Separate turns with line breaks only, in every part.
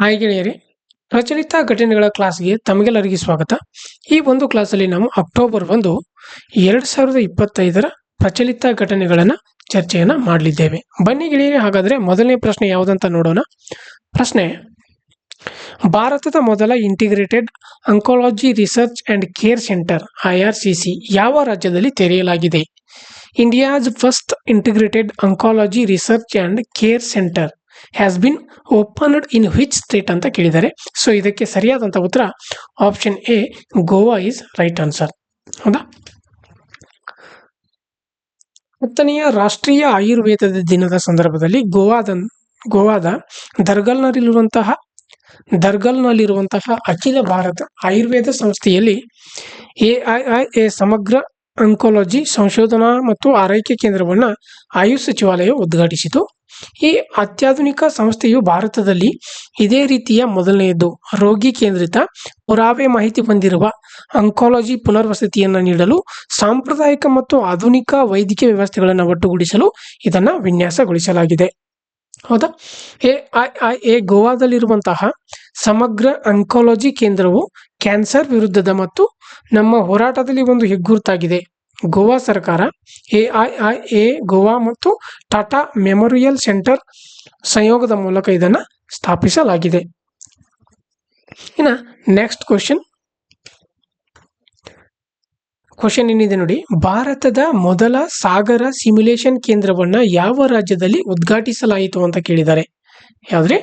Hi ಗೆಳೆಯರಿ, ಪ್ರಚಲಿತ ಘಟನೆಗಳ ಕ್ಲಾಸ್ಗೆ ತಮಗೆಲ್ಲರಿಗೆ ಸ್ವಾಗತ. ಈ ಒಂದು ಕ್ಲಾಸಲ್ಲಿ ನಾವು ಅಕ್ಟೋಬರ್ ಒಂದು, ಎರಡು ಸಾವಿರದ ಇಪ್ಪತ್ತೈದರ ಪ್ರಚಲಿತ ಘಟನೆಗಳನ್ನು ಚರ್ಚೆಯನ್ನು ಮಾಡಲಿದ್ದೇವೆ. ಬನ್ನಿ ಗೆಳೆಯರಿ, ಹಾಗಾದರೆ ಮೊದಲನೇ ಪ್ರಶ್ನೆ ಯಾವುದಂತ ನೋಡೋಣ. ಪ್ರಶ್ನೆ, ಭಾರತದ ಮೊದಲ integrated oncology research and care centre I R C C ಯಾವ ರಾಜ್ಯದಲ್ಲಿ ತೆರೆಯಲಾಗಿದೆ? India's first integrated oncology research and care centre has been opened in which state ಅಂತ ಕೇಳಿದ್ದಾರೆ. ಸೊ ಇದಕ್ಕೆ ಸರಿಯಾದಂಥ ಉತ್ತರ option A Goa is right answer ಹೌದಾ? ಹತ್ತನೆಯ ರಾಷ್ಟ್ರೀಯ ಆಯುರ್ವೇದದ ದಿನದ ಸಂದರ್ಭದಲ್ಲಿ ಗೋವಾದ ಗೋವಾದ ದರ್ಗಲ್ನಲ್ಲಿರುವಂತಹ ದರ್ಗಲ್ನಲ್ಲಿರುವಂತಹ ಅಖಿಲ ಭಾರತ ಆಯುರ್ವೇದ ಸಂಸ್ಥೆಯಲ್ಲಿ ಎ ಐ ಐ ಎ ಸಮಗ್ರ ಅಂಕೋಲಜಿ ಸಂಶೋಧನಾ ಮತ್ತು ಆರೈಕೆ ಕೇಂದ್ರವನ್ನು ಆಯುಷ್ ಸಚಿವಾಲಯ ಉದ್ಘಾಟಿಸಿತು. ಈ ಅತ್ಯಾಧುನಿಕ ಸಂಸ್ಥೆಯು ಭಾರತದಲ್ಲಿ ಇದೇ ರೀತಿಯ ಮೊದಲನೆಯದು ರೋಗಿ ಕೇಂದ್ರಿತ, ಪುರಾವೆ ಮಾಹಿತಿ ಹೊಂದಿರುವ ಅಂಕಾಲಜಿ ಪುನರ್ವಸತಿಯನ್ನು ನೀಡಲು ಸಾಂಪ್ರದಾಯಿಕ ಮತ್ತು ಆಧುನಿಕ ವೈದ್ಯಕೀಯ ವ್ಯವಸ್ಥೆಗಳನ್ನು ಒಟ್ಟುಗೂಡಿಸಲು ಇದನ್ನು ವಿನ್ಯಾಸಗೊಳಿಸಲಾಗಿದೆ. ಹೌದಾ? ಎ ಐ ಐ ಎ ಗೋವಾದಲ್ಲಿರುವಂತಹ ಸಮಗ್ರ ಅಂಕಾಲಜಿ ಕೇಂದ್ರವು ಕ್ಯಾನ್ಸರ್ ವಿರುದ್ಧದ ಮತ್ತು ನಮ್ಮ ಹೋರಾಟದಲ್ಲಿ ಒಂದು ಹೆಗ್ಗುರುತಾಗಿದೆ. ಗೋವಾ ಸರ್ಕಾರ, ಎ ಗೋವಾ ಮತ್ತು ಟಾಟಾ ಮೆಮೊರಿಯಲ್ ಸೆಂಟರ್ ಸಂಯೋಗದ ಮೂಲಕ ಇದನ್ನು ಸ್ಥಾಪಿಸಲಾಗಿದೆ. ಇನ್ನು ನೆಕ್ಸ್ಟ್ ಕ್ವಶನ್ ಕ್ವಶನ್ ಏನಿದೆ ನೋಡಿ, ಭಾರತದ ಮೊದಲ ಸಾಗರ ಸಿಮ್ಯುಲೇಷನ್ ಕೇಂದ್ರವನ್ನು ಯಾವ ರಾಜ್ಯದಲ್ಲಿ ಉದ್ಘಾಟಿಸಲಾಯಿತು ಅಂತ ಕೇಳಿದ್ದಾರೆ. ಯಾವುದ್ರೆ?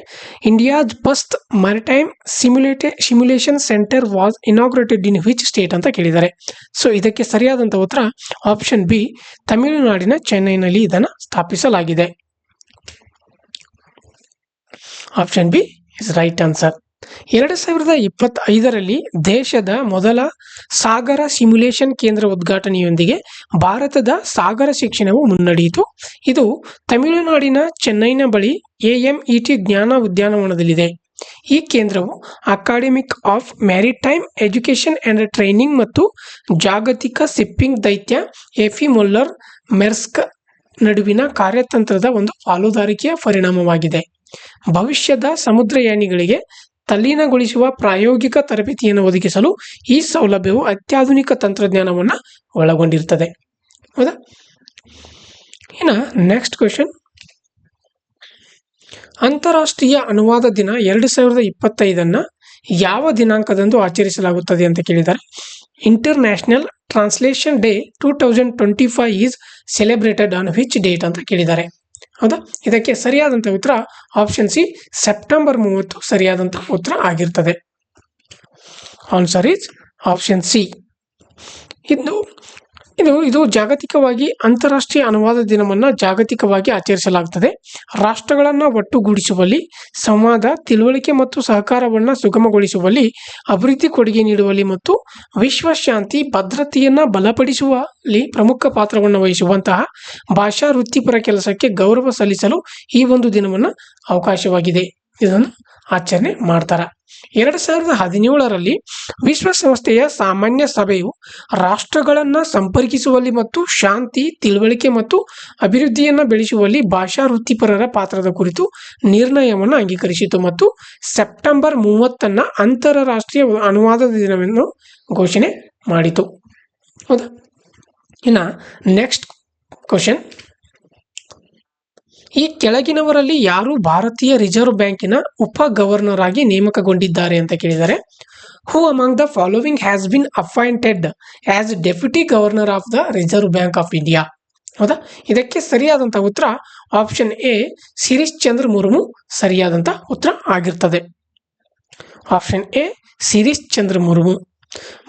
India's first maritime simulate simulation centre was inaugurated in which state ಅಂತ ಕೇಳಿದ್ದಾರೆ. ಸೊ ಇದಕ್ಕೆ ಸರಿಯಾದಂಥ ಉತ್ತರ ಆಪ್ಷನ್ ಬಿ ತಮಿಳುನಾಡಿನ ಚೆನ್ನೈನಲ್ಲಿ ಇದನ್ನು ಸ್ಥಾಪಿಸಲಾಗಿದೆ. Option B is right answer ಎರಡು ಸಾವಿರದ ಇಪ್ಪತ್ತೈದರಲ್ಲಿ ದೇಶದ ಮೊದಲ ಸಾಗರ ಸಿಮ್ಯುಲೇಷನ್ ಕೇಂದ್ರ ಉದ್ಘಾಟನೆಯೊಂದಿಗೆ ಭಾರತದ ಸಾಗರ ಶಿಕ್ಷಣವು ಮುನ್ನಡೆಯಿತು. ಇದು ತಮಿಳುನಾಡಿನ ಚೆನ್ನೈನ ಬಳಿ ಎಎಂಇಟಿ ಜ್ಞಾನ ಉದ್ಯಾನವನದಲ್ಲಿದೆ. ಈ ಕೇಂದ್ರವು academic of maritime education and training ಮತ್ತು ಜಾಗತಿಕ ಸಿಪ್ಪಿಂಗ್ ದೈತ್ಯ ಎಫಿ ಮೊಲ್ಲರ್ ಮೆರ್ಸ್ಕ್ ನಡುವಿನ ಕಾರ್ಯತಂತ್ರದ ಒಂದು ಪಾಲುದಾರಿಕೆಯ ಪರಿಣಾಮವಾಗಿದೆ. ಭವಿಷ್ಯದ ಸಮುದ್ರಯಾನಿಗಳಿಗೆ ತಲ್ಲೀನಗೊಳಿಸುವ ಪ್ರಾಯೋಗಿಕ ತರಬೇತಿಯನ್ನು ಒದಗಿಸಲು ಈ ಸೌಲಭ್ಯವು ಅತ್ಯಾಧುನಿಕ ತಂತ್ರಜ್ಞಾನವನ್ನು ಒಳಗೊಂಡಿರ್ತದೆ. ಹೌದಾ? ಇನ್ನು ನೆಕ್ಸ್ಟ್ ಕ್ವೆಶನ್ ಅಂತಾರಾಷ್ಟ್ರೀಯ ಅನುವಾದ ದಿನ ಎರಡು ಸಾವಿರದ ಇಪ್ಪತ್ತೈದನ್ನು ಯಾವ ದಿನಾಂಕದಂದು ಆಚರಿಸಲಾಗುತ್ತದೆ ಅಂತ ಕೇಳಿದ್ದಾರೆ. International translation day two thousand twenty five is celebrated on which date ಅಂತ ಕೇಳಿದ್ದಾರೆ. ಹೌದಾ? ಇದಕ್ಕೆ ಸರಿಯಾದಂಥ ಉತ್ತರ ಆಪ್ಷನ್ ಸಿ ಸೆಪ್ಟೆಂಬರ್ ಮೂವತ್ತು ಸರಿಯಾದಂಥ ಉತ್ತರ ಆಗಿರ್ತದೆ. ಆನ್ಸರ್ ಈಸ್ ಆಪ್ಷನ್ ಸಿ ಇದು ಇದು ಇದು ಜಾಗತಿಕವಾಗಿ ಅಂತಾರಾಷ್ಟ್ರೀಯ ಅನುವಾದ ದಿನವನ್ನು ಜಾಗತಿಕವಾಗಿ ಆಚರಿಸಲಾಗುತ್ತದೆ ರಾಷ್ಟ್ರಗಳನ್ನು ಒಟ್ಟುಗೂಡಿಸುವಲ್ಲಿ, ಸಂವಾದ, ತಿಳುವಳಿಕೆ ಮತ್ತು ಸಹಕಾರವನ್ನು ಸುಗಮಗೊಳಿಸುವಲ್ಲಿ, ಅಭಿವೃದ್ಧಿ ಕೊಡುಗೆ ನೀಡುವಲ್ಲಿ ಮತ್ತು ವಿಶ್ವಶಾಂತಿ, ಭದ್ರತೆಯನ್ನು ಬಲಪಡಿಸುವಲ್ಲಿ ಪ್ರಮುಖ ಪಾತ್ರವನ್ನು ವಹಿಸುವಂತಹ ಭಾಷಾ ವೃತ್ತಿಪರ ಕೆಲಸಕ್ಕೆ ಗೌರವ ಸಲ್ಲಿಸಲು ಈ ಒಂದು ದಿನವನ್ನು ಅವಕಾಶವಾಗಿದೆ. ಇದನ್ನು ಆಚರಣೆ ಮಾಡ್ತಾರೆ. ಎರಡು ಸಾವಿರದ ಹದಿನೇಳರಲ್ಲಿ ವಿಶ್ವಸಂಸ್ಥೆಯ ಸಾಮಾನ್ಯ ಸಭೆಯು ರಾಷ್ಟ್ರಗಳನ್ನು ಸಂಪರ್ಕಿಸುವಲ್ಲಿ ಮತ್ತು ಶಾಂತಿ, ತಿಳುವಳಿಕೆ ಮತ್ತು ಅಭಿವೃದ್ಧಿಯನ್ನು ಬೆಳೆಸುವಲ್ಲಿ ಭಾಷಾ ವೃತ್ತಿಪರರ ಪಾತ್ರದ ಕುರಿತು ನಿರ್ಣಯವನ್ನು ಅಂಗೀಕರಿಸಿತು ಮತ್ತು ಸೆಪ್ಟೆಂಬರ್ ಮೂವತ್ತನ್ನು ಅಂತಾರಾಷ್ಟ್ರೀಯ ಅನುವಾದದ ದಿನವನ್ನು ಘೋಷಣೆ ಮಾಡಿತು. ಹೌದಾ? ಇನ್ನು ನೆಕ್ಸ್ಟ್ ಕ್ವಶನ್ ಈ ಕೆಳಗಿನವರಲ್ಲಿ ಯಾರು ಭಾರತೀಯ ರಿಸರ್ವ್ ಬ್ಯಾಂಕಿನ ಉಪ ಗವರ್ನರ್ ಆಗಿ ನೇಮಕಗೊಂಡಿದ್ದಾರೆ ಅಂತ ಕೇಳಿದರೆ who among the following has been appointed as deputy governor of the reserve bank of India ಹೌದಾ? ಇದಕ್ಕೆ ಸರಿಯಾದಂಥ ಉತ್ತರ ಆಪ್ಷನ್ ಎ ಸಿರೀಶ್ ಚಂದ್ರ ಮುರ್ಮು ಸರಿಯಾದಂಥ ಉತ್ತರ ಆಗಿರ್ತದೆ. Option A Sirish Chandra Murmu.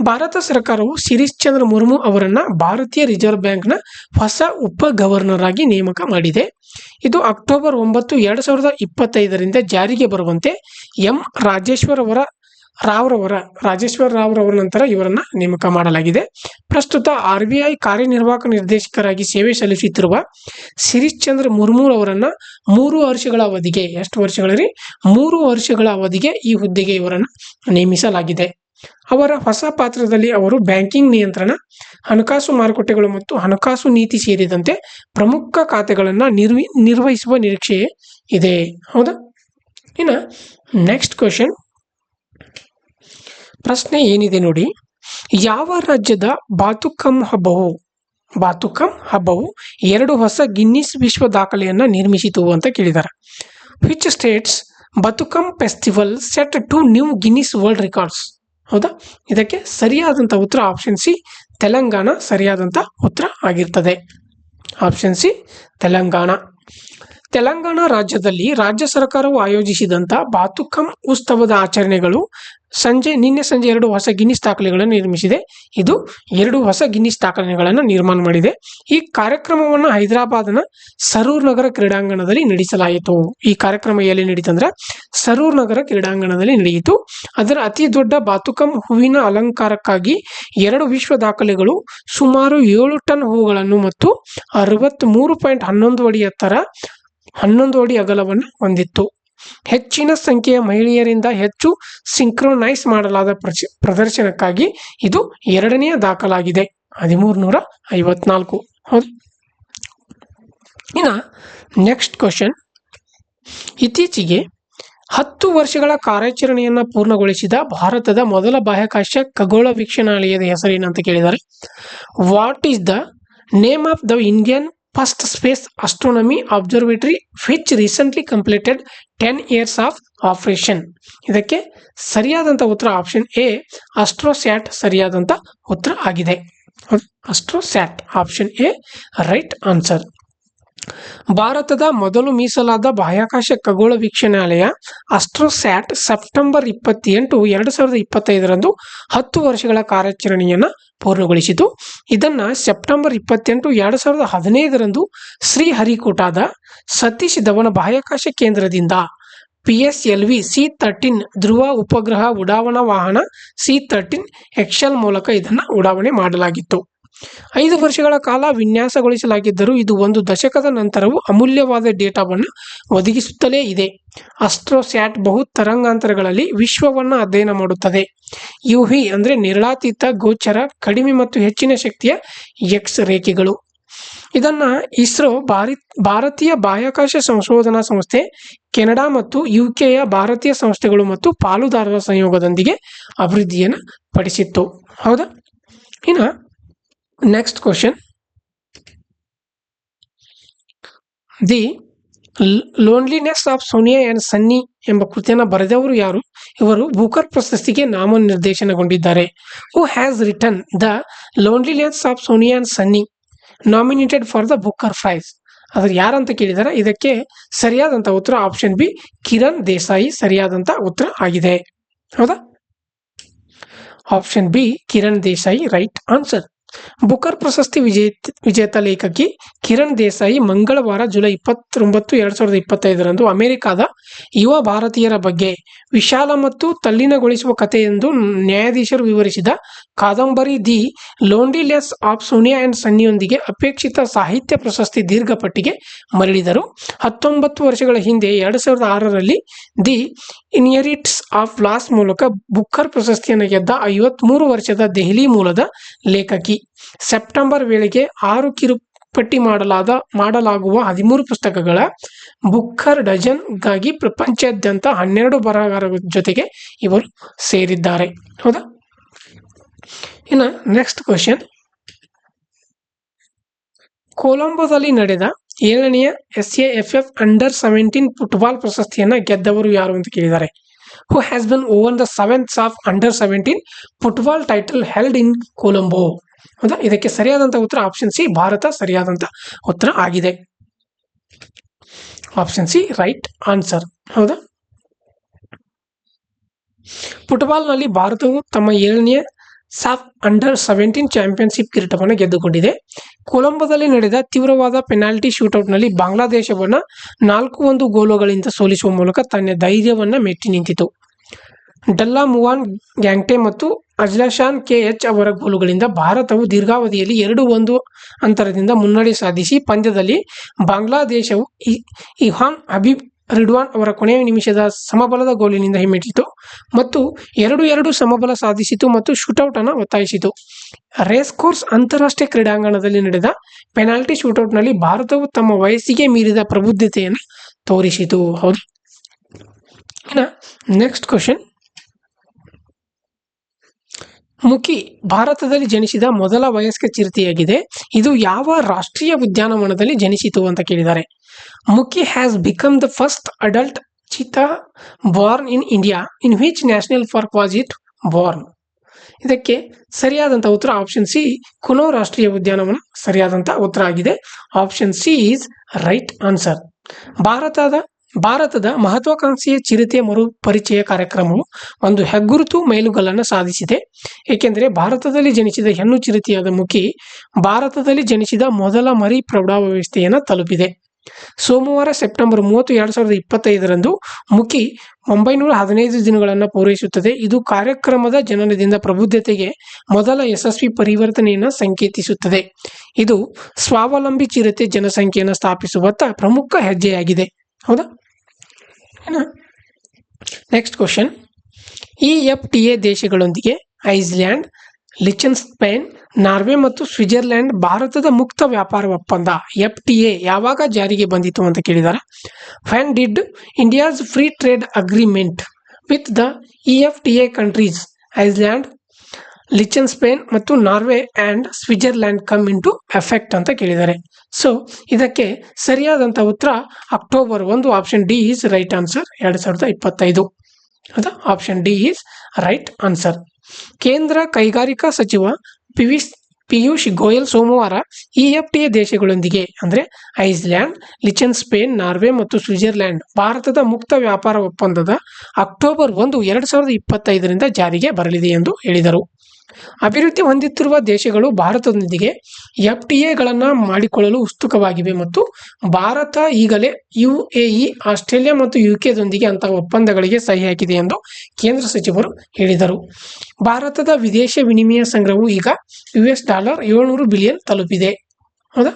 Bharat ಸರ್ಕಾರವು ಶಿರೀಶ್ ಚಂದ್ರ ಮುರ್ಮು ಅವರನ್ನು ಭಾರತೀಯ ರಿಸರ್ವ್ ಬ್ಯಾಂಕ್ನ ಹೊಸ ಉಪ ಗವರ್ನರ್ ಆಗಿ ನೇಮಕ ಮಾಡಿದೆ. ಇದು ಅಕ್ಟೋಬರ್ ಒಂಬತ್ತು, ಎರಡು ಸಾವಿರದ ಇಪ್ಪತ್ತೈದರಿಂದ ಜಾರಿಗೆ ಬರುವಂತೆ ಎಂ ರಾಜೇಶ್ವರ್ ಅವರ ರಾವ್ರವರ ರಾಜೇಶ್ವರ್ ರಾವ್ರವರ ನಂತರ ಇವರನ್ನು ನೇಮಕ ಮಾಡಲಾಗಿದೆ. ಪ್ರಸ್ತುತ ಆರ್ ಬಿ ಐ ಕಾರ್ಯನಿರ್ವಾಹಕ ನಿರ್ದೇಶಕರಾಗಿ ಸೇವೆ ಸಲ್ಲಿಸುತ್ತಿರುವ ಸಿರಿಶ್ಚಂದ್ರ ಮುರ್ಮು ಅವರನ್ನು ಮೂರು ವರ್ಷಗಳ ಅವಧಿಗೆ, ಎಷ್ಟು ವರ್ಷಗಳಲ್ಲಿ ಮೂರು ವರ್ಷಗಳ ಅವಧಿಗೆ ಈ ಹುದ್ದೆಗೆ ಇವರನ್ನು ನೇಮಿಸಲಾಗಿದೆ. ಅವರ ಹೊಸ ಪಾತ್ರದಲ್ಲಿ ಅವರು ಬ್ಯಾಂಕಿಂಗ್ ನಿಯಂತ್ರಣ, ಹಣಕಾಸು ಮಾರುಕಟ್ಟೆಗಳು ಮತ್ತು ಹಣಕಾಸು ನೀತಿ ಸೇರಿದಂತೆ ಪ್ರಮುಖ ಖಾತೆಗಳನ್ನು ನಿರ್ವಿ, ನಿರ್ವಹಿಸುವ ನಿರೀಕ್ಷೆ ಇದೆ. ಹೌದಾ? ಇನ್ನು ನೆಕ್ಸ್ಟ್ ಕ್ವಶನ್ ಪ್ರಶ್ನೆ ಏನಿದೆ ನೋಡಿ. ಯಾವ ರಾಜ್ಯದ ಬಾತುಕಂ ಹಬ್ಬವು ಬಾತುಕಂ ಹಬ್ಬವು ಎರಡು ಹೊಸ ಗಿನ್ನಿಸ್ ವಿಶ್ವ ದಾಖಲೆಯನ್ನು ನಿರ್ಮಿಸಿತು ಅಂತ ಕೇಳಿದ್ದಾರೆ which states Bathukamma festival set to new Guinness world records ಹೌದಾ? ಇದಕ್ಕೆ ಸರಿಯಾದಂಥ ಉತ್ತರ ಆಪ್ಷನ್ ಸಿ ತೆಲಂಗಾಣ ಸರಿಯಾದಂಥ ಉತ್ತರ ಆಗಿರ್ತದೆ. Option C Telangana. ತೆಲಂಗಾಣ ರಾಜ್ಯದಲ್ಲಿ ರಾಜ್ಯ ಸರ್ಕಾರವು ಆಯೋಜಿಸಿದಂಥ ಬಾತುಕಂ ಉತ್ಸವದ ಆಚರಣೆಗಳು ಸಂಜೆ, ನಿನ್ನೆ ಸಂಜೆ ಎರಡು ಹೊಸ ಗಿನ್ನಿಸ್ ದಾಖಲೆಗಳನ್ನು ನಿರ್ಮಿಸಿದೆ. ಇದು ಎರಡು ಹೊಸ ಗಿನ್ನಿಸ್ ದಾಖಲೆಗಳನ್ನು ನಿರ್ಮಾಣ ಮಾಡಿದೆ. ಈ ಕಾರ್ಯಕ್ರಮವನ್ನು ಹೈದರಾಬಾದ್ನ ಸರೂರ್ ನಗರ ಕ್ರೀಡಾಂಗಣದಲ್ಲಿ ನಡೆಸಲಾಯಿತು. ಈ ಕಾರ್ಯಕ್ರಮ ಎಲ್ಲಿ ನಡೀತಂದ್ರೆ ಸರೂರ್ ನಗರ ಕ್ರೀಡಾಂಗಣದಲ್ಲಿ ನಡೆಯಿತು. ಅದರ ಅತಿ ದೊಡ್ಡ ಬಾತುಕಂ ಹೂವಿನ ಅಲಂಕಾರಕ್ಕಾಗಿ ಎರಡು ವಿಶ್ವ ದಾಖಲೆಗಳು ಸುಮಾರು ಏಳು ಟನ್ ಹೂಗಳನ್ನು ಮತ್ತು ಅರವತ್ತ್ಮೂರು ಪಾಯಿಂಟ್ ಹನ್ನೊಂದು ಅಡಿ ಎತ್ತರ ಹನ್ನೊಂದು ಅಡಿ ಅಗಲವನ್ನು ಹೊಂದಿತ್ತು. ಹೆಚ್ಚಿನ ಸಂಖ್ಯೆಯ ಮಹಿಳೆಯರಿಂದ ಹೆಚ್ಚು ಸಿಂಕ್ರೋನೈಸ್ ಮಾಡಲಾದ ಪ್ರದರ್ಶನಕ್ಕಾಗಿ ಇದು ಎರಡನೆಯ ದಾಖಲಾಗಿದೆ. ಹದಿಮೂರು ನೂರ ಐವತ್ನಾಲ್ಕು ಹೌದು. ಇನ್ನು ನೆಕ್ಸ್ಟ್ ಕ್ವಶನ್. ಇತ್ತೀಚೆಗೆ ಹತ್ತು ವರ್ಷಗಳ ಕಾರ್ಯಾಚರಣೆಯನ್ನು ಪೂರ್ಣಗೊಳಿಸಿದ ಭಾರತದ ಮೊದಲ ಬಾಹ್ಯಾಕಾಶ ಖಗೋಳ ವೀಕ್ಷಣಾಲಯದ ಹೆಸರೇನಂತ ಕೇಳಿದ್ದಾರೆ what is the name of the Indian first space astronomy observatory which recently completed ten years of operation ಇದಕ್ಕೆ ಸರಿಯಾದಂಥ ಉತ್ತರ ಆಪ್ಷನ್ ಎ ಅಸ್ಟ್ರೋಸ್ಯಾಟ್ ಸರಿಯಾದಂಥ ಉತ್ತರ ಆಗಿದೆ. AstroSat option A right answer ಭಾರತದ ಮೊದಲು ಮೀಸಲಾದ ಬಾಹ್ಯಾಕಾಶ ಖಗೋಳ ವೀಕ್ಷಣಾಲಯ ಅಸ್ಟ್ರೋಸ್ಯಾಟ್ ಸೆಪ್ಟೆಂಬರ್ ಇಪ್ಪತ್ತೆಂಟು, ಎರಡು ಸಾವಿರದ ಇಪ್ಪತ್ತೈದರಂದು ಹತ್ತು ವರ್ಷಗಳ ಕಾರ್ಯಾಚರಣೆಯನ್ನು ಪೂರ್ಣಗೊಳಿಸಿತು ಇದನ್ನು ಸೆಪ್ಟೆಂಬರ್ ಇಪ್ಪತ್ತೆಂಟು ಎರಡು ಸಾವಿರದ ಹದಿನೈದರಂದು ಶ್ರೀಹರಿಕೋಟಾದ ಸತೀಶ್ ಧವನ ಬಾಹ್ಯಾಕಾಶ ಕೇಂದ್ರದಿಂದ P S L V C thirteen ಧ್ರುವ ಉಪಗ್ರಹ ಉಡಾವಣಾ ವಾಹನ ಸಿ ತರ್ಟೀನ್ ಎಕ್ಸೆಲ್ ಮೂಲಕ ಇದನ್ನು ಉಡಾವಣೆ ಮಾಡಲಾಗಿತ್ತು. ಐದು ವರ್ಷಗಳ ಕಾಲ ವಿನ್ಯಾಸಗೊಳಿಸಲಾಗಿದ್ದರೂ ಇದು ಒಂದು ದಶಕದ ನಂತರವೂ ಅಮೂಲ್ಯವಾದ ಡೇಟಾವನ್ನು ಒದಗಿಸುತ್ತಲೇ ಇದೆ. ಅಸ್ಟ್ರೋಸ್ಯಾಟ್ ಬಹು ತರಂಗಾಂತರಗಳಲ್ಲಿ ವಿಶ್ವವನ್ನು ಅಧ್ಯಯನ ಮಾಡುತ್ತದೆ. ಯು ವಿ ಅಂದರೆ ನಿರ್ಲಾತೀತ ಗೋಚರ, ಕಡಿಮೆ ಮತ್ತು ಹೆಚ್ಚಿನ ಶಕ್ತಿಯ ಎಕ್ಸ್ ರೇಖೆಗಳು. ಇದನ್ನು ಇಸ್ರೋ ಭಾರಿ ಭಾರತೀಯ ಬಾಹ್ಯಾಕಾಶ ಸಂಶೋಧನಾ ಸಂಸ್ಥೆ, ಕೆನಡಾ ಮತ್ತು ಯು ಕೆಯ ಭಾರತೀಯ ಸಂಸ್ಥೆಗಳು ಮತ್ತು ಪಾಲುದಾರರ ಸಂಯೋಗದೊಂದಿಗೆ ಅಭಿವೃದ್ಧಿಯನ್ನು ಪಡಿಸಿತ್ತು. ಹೌದಾ? ಇನ್ನು next question. The loneliness of Sonia and Sunny ಎಂಬ ಕೃತಿಯನ್ನು ಬರೆದವರು ಯಾರು? ಇವರು ಬುಕರ್ ಪ್ರಶಸ್ತಿಗೆ ನಾಮನಿರ್ದೇಶನಗೊಂಡಿದ್ದಾರೆ. Who has written the loneliness of Sonia and Sunny nominated for the Booker prize ಅದ್ರ ಯಾರಂತ ಕೇಳಿದ್ದಾರೆ ಇದಕ್ಕೆ ಸರಿಯಾದಂಥ ಉತ್ತರ ಆಪ್ಷನ್ ಬಿ ಕಿರಣ್ ದೇಸಾಯಿ ಸರಿಯಾದಂಥ ಉತ್ತರ ಆಗಿದೆ. ಹೌದಾ? Option B Kiran Desai right answer Booker ಪ್ರಶಸ್ತಿ ವಿಜೇತ ವಿಜೇತ ಲೇಖಕಿ ಕಿರಣ್ ದೇಸಾಯಿ ಮಂಗಳವಾರ ಜುಲೈ ಇಪ್ಪತ್ತೊಂಬತ್ತು, ಎರಡು ಸಾವಿರದ ಇಪ್ಪತ್ತೈದರಂದು ಅಮೆರಿಕಾದ ಯುವ ಭಾರತೀಯರ ಬಗ್ಗೆ ವಿಶಾಲ ಮತ್ತು ತಲ್ಲಿನಗೊಳಿಸುವ ಕಥೆ ಎಂದು ನ್ಯಾಯಾಧೀಶರು ವಿವರಿಸಿದ ಕಾದಂಬರಿ the loneliness of Sonia and ಸನ್ನಿಯೊಂದಿಗೆ ಅಪೇಕ್ಷಿತ ಸಾಹಿತ್ಯ ಪ್ರಶಸ್ತಿ ದೀರ್ಘಪಟ್ಟಿಗೆ ಮರಳಿದರು. ಹತ್ತೊಂಬತ್ತು ವರ್ಷಗಳ ಹಿಂದೆ ಎರಡು ಸಾವಿರದ ಆರರಲ್ಲಿ ದಿ ಇನ್ಯರಿಟ್ಸ್ ಆಫ್ ಲಾಸ್ ಮೂಲಕ ಬುಕ್ಕರ್ ಪ್ರಶಸ್ತಿಯನ್ನು ಗೆದ್ದ ಐವತ್ಮೂರು ವರ್ಷದ ದೆಹಲಿ ಮೂಲದ ಲೇಖಕಿ. ಸೆಪ್ಟೆಂಬರ್ ವೇಳೆಗೆ ಆರು ಕಿರುಪಟ್ಟಿ ಮಾಡಲಾದ, ಮಾಡಲಾಗುವ ಹದಿಮೂರು ಪುಸ್ತಕಗಳ ಬುಕ್ಕರ್ ಡಜನ್ಗಾಗಿ ಪ್ರಪಂಚದಾದ್ಯಂತ ಹನ್ನೆರಡು ಬರಹಗಾರರ ಜೊತೆಗೆ ಇವರು ಸೇರಿದ್ದಾರೆ. ಹೌದಾ? ಇನ್ನು ನೆಕ್ಸ್ಟ್ ಕ್ವಶನ್ ಕೊಲಂಬೋದಲ್ಲಿ ನಡೆದ ಏಳನೆಯ S A F F under seventeen football ಪ್ರಶಸ್ತಿಯನ್ನು ಗೆದ್ದವರು ಯಾರು ಅಂತ ಕೇಳಿದ್ದಾರೆ. Who has been won the seventh of under seventeen football title held in Colombo ಹೌದಾ? ಇದಕ್ಕೆ ಸರಿಯಾದಂಥ ಉತ್ತರ ಆಪ್ಷನ್ ಸಿ ಭಾರತ ಸರಿಯಾದಂಥ ಉತ್ತರ ಆಗಿದೆ. ಆಪ್ಷನ್ ಸಿ ರೈಟ್ ಆನ್ಸರ್ ಹೌದಾ? ಫುಟ್ಬಾಲ್ನಲ್ಲಿ ಭಾರತವು ತಮ್ಮ ಏಳನೆಯ ಸಾಫ್ ಅಂಡರ್ ಸೆವೆಂಟೀನ್ ಚಾಂಪಿಯನ್ಶಿಪ್ ಕಿರೀಟವನ್ನು ಗೆದ್ದುಕೊಂಡಿದೆ. ಕೊಲಂಬೋದಲ್ಲಿ ನಡೆದ ತೀವ್ರವಾದ ಪೆನಾಲ್ಟಿ ಶೂಟೌಟ್ನಲ್ಲಿ ಬಾಂಗ್ಲಾದೇಶವನ್ನು ನಾಲ್ಕು ಒಂದು ಗೋಲುಗಳಿಂದ ಸೋಲಿಸುವ ಮೂಲಕ ತನ್ನ ಧೈರ್ಯವನ್ನು ಮೆಟ್ಟಿ ನಿಂತಿತು. ಡಲ್ಲಾ ಮುವಾನ್, ಗ್ಯಾಂಗ್ಟೆ ಮತ್ತು ಅಜ್ಲಾಶಾನ್ ಕೆ ಎಚ್ ಅವರ ಗೋಲುಗಳಿಂದ ಭಾರತವು ದೀರ್ಘಾವಧಿಯಲ್ಲಿ ಎರಡು ಒಂದು ಅಂತರದಿಂದ ಮುನ್ನಡೆ ಸಾಧಿಸಿ ಪಂದ್ಯದಲ್ಲಿ ಬಾಂಗ್ಲಾದೇಶವು ಇಹಾನ್ ಹಬೀಬ್ ರಿಡ್ವಾನ್ ಅವರ ಕೊನೆಯ ನಿಮಿಷದ ಸಮಬಲದ ಗೋಲಿನಿಂದ ಹಿಮ್ಮೆಟ್ಟಿತು ಮತ್ತು ಎರಡು ಎರಡು ಸಮಬಲ ಸಾಧಿಸಿತು ಮತ್ತು ಶೂಟೌಟ್ ಅನ್ನು ಒತ್ತಾಯಿಸಿತು. ರೇಸ್ ಕೋರ್ಸ್ ಅಂತಾರಾಷ್ಟ್ರೀಯ ಕ್ರೀಡಾಂಗಣದಲ್ಲಿ ನಡೆದ ಪೆನಾಲ್ಟಿ ಶೂಟೌಟ್ನಲ್ಲಿ ಭಾರತವು ತಮ್ಮ ವಯಸ್ಸಿಗೆ ಮೀರಿದ ಪ್ರಬುದ್ಧತೆಯನ್ನು ತೋರಿಸಿತು. ಹೌದು. ನೆಕ್ಸ್ಟ್ ಕ್ವಶನ್ ಮುಖಿ ಭಾರತದಲ್ಲಿ ಜನಿಸಿದ ಮೊದಲ ವಯಸ್ಕ ಚಿರತೆಯಾಗಿದೆ. ಇದು ಯಾವ ರಾಷ್ಟ್ರೀಯ ಉದ್ಯಾನವನದಲ್ಲಿ ಜನಿಸಿತು ಅಂತ ಕೇಳಿದ್ದಾರೆ. ಮುಖಿ has become the first adult cheetah born in India. In which national park was it born? ಇದಕ್ಕೆ ಸರಿಯಾದಂಥ ಉತ್ತರ ಆಪ್ಷನ್ ಸಿ ಕುನೋ ರಾಷ್ಟ್ರೀಯ ಉದ್ಯಾನವನ ಸರಿಯಾದಂಥ ಉತ್ತರ ಆಗಿದೆ option C is right answer ಭಾರತದ ಭಾರತದ ಮಹತ್ವಾಕಾಂಕ್ಷೆಯ ಚಿರತೆ ಮರುಪರಿಚಯ ಕಾರ್ಯಕ್ರಮವು ಒಂದು ಹೆಗ್ಗುರುತು ಮೈಲುಗಲ್ಲನ್ನು ಸಾಧಿಸಿದೆ ಏಕೆಂದರೆ ಭಾರತದಲ್ಲಿ ಜನಿಸಿದ ಹೆಣ್ಣು ಚಿರತೆಯಾದ ಮುಖಿ ಭಾರತದಲ್ಲಿ ಜನಿಸಿದ ಮೊದಲ ಮರಿ ಪ್ರೌಢಾವಸ್ಥೆಯನ್ನು ತಲುಪಿದೆ ಸೋಮವಾರ ಸೆಪ್ಟೆಂಬರ್ ಮೂವತ್ತು ಎರಡು ಸಾವಿರದ ಇಪ್ಪತ್ತೈದರಂದು ಮುಖಿ ಒಂಬೈನೂರ ಹದಿನೈದು ದಿನಗಳನ್ನು ಪೂರೈಸುತ್ತದೆ. ಇದು ಕಾರ್ಯಕ್ರಮದ ಜನನದಿಂದ ಪ್ರಬುದ್ಧತೆಗೆ ಮೊದಲ ಯಶಸ್ವಿ ಪರಿವರ್ತನೆಯನ್ನು ಸಂಕೇತಿಸುತ್ತದೆ. ಇದು ಸ್ವಾವಲಂಬಿ ಚಿರತೆ ಜನಸಂಖ್ಯೆಯನ್ನು ಸ್ಥಾಪಿಸುವತ್ತ ಪ್ರಮುಖ ಹೆಜ್ಜೆಯಾಗಿದೆ. ಹೌದಾ? Next question E F T A ದೇಶಗಳೊಂದಿಗೆ ಐಸ್ಲ್ಯಾಂಡ್, ಲಿಚನ್ಸ್ಪೈನ್ ನಾರ್ವೆ ಮತ್ತು ಸ್ವಿಟ್ಜರ್ಲೆಂಡ್ ಭಾರತದ ಮುಕ್ತ ವ್ಯಾಪಾರ ಒಪ್ಪಂದ ಎಫ್ ಟಿ ಎ ಯಾವಾಗ ಜಾರಿಗೆ ಬಂದಿತು ಅಂತ ಕೇಳಿದ್ದಾರೆ when did India's free trade agreement with the E F T A countries Iceland Liechtenstein ಮತ್ತು Norway and Switzerland come into effect ಅಂತ ಕೇಳಿದ್ದಾರೆ ಸೊ ಇದಕ್ಕೆ ಸರಿಯಾದಂಥ ಉತ್ತರ ಅಕ್ಟೋಬರ್ ಒಂದು option D is right answer ಎರಡು ಸಾವಿರದ ಇಪ್ಪತ್ತೈದು. Option D is right answer ಕೇಂದ್ರ ಕೈಗಾರಿಕಾ ಸಚಿವ ಪಿಯೂಷ್ ಪಿಯೂಷ್ ಗೋಯಲ್ ಸೋಮವಾರ ಇ ಎಫ್ ಟಿ ಎ ದೇಶಗಳೊಂದಿಗೆ, ಅಂದರೆ ಐಸ್ಲ್ಯಾಂಡ್ ಲಿಚನ್ಸ್ಪೇನ್ ನಾರ್ವೆ ಮತ್ತು ಸ್ವಿಟ್ಜರ್ಲ್ಯಾಂಡ್ ಭಾರತದ ಮುಕ್ತ ವ್ಯಾಪಾರ ಒಪ್ಪಂದದ ಅಕ್ಟೋಬರ್ ಒಂದು, ಎರಡು ಸಾವಿರದ ಇಪ್ಪತ್ತೈದರಿಂದ ಜಾರಿಗೆ ಬರಲಿದೆ ಎಂದು ಹೇಳಿದರು. ಅಭಿವೃದ್ಧಿ ಹೊಂದುತ್ತಿರುವ ದೇಶಗಳು ಭಾರತದೊಂದಿಗೆ ಎಫ್ ಟಿ ಎಗಳನ್ನು ಮಾಡಿಕೊಳ್ಳಲು ಉತ್ಸುಕವಾಗಿವೆ ಮತ್ತು ಭಾರತ ಈಗಲೇ ಯು ಎ ಇ ಆಸ್ಟ್ರೇಲಿಯಾ ಮತ್ತು ಯು ಕೆದೊಂದಿಗೆ ಅಂತಹ ಒಪ್ಪಂದಗಳಿಗೆ ಸಹಿ ಹಾಕಿದೆ ಎಂದು ಕೇಂದ್ರ ಸಚಿವರು ಹೇಳಿದರು. ಭಾರತದ ವಿದೇಶ ವಿನಿಮಯ ಸಂಗ್ರಹವು ಈಗ ಯು ಎಸ್ ಡಾಲರ್ ಏಳ್ನೂರು ಬಿಲಿಯನ್ ತಲುಪಿದೆ. ಹೌದಾ?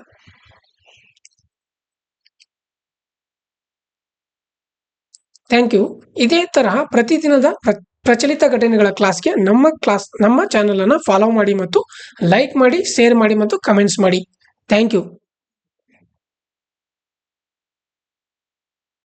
Thank you. ಇದೇ ತರಹ ಪ್ರತಿದಿನದ ಪ್ರ- ಪ್ರಚಲಿತ ಘಟನೆಗಳ ಕ್ಲಾಸ್ಗೆ ನಮ್ಮ ಕ್ಲಾಸ್ ನಮ್ಮ ಚಾನಲನ್ನು ಫಾಲೋ ಮಾಡಿ ಮತ್ತು ಲೈಕ್ ಮಾಡಿ ಶೇರ್ ಮಾಡಿ ಮತ್ತು ಕಮೆಂಟ್ಸ್ ಮಾಡಿ. Thank you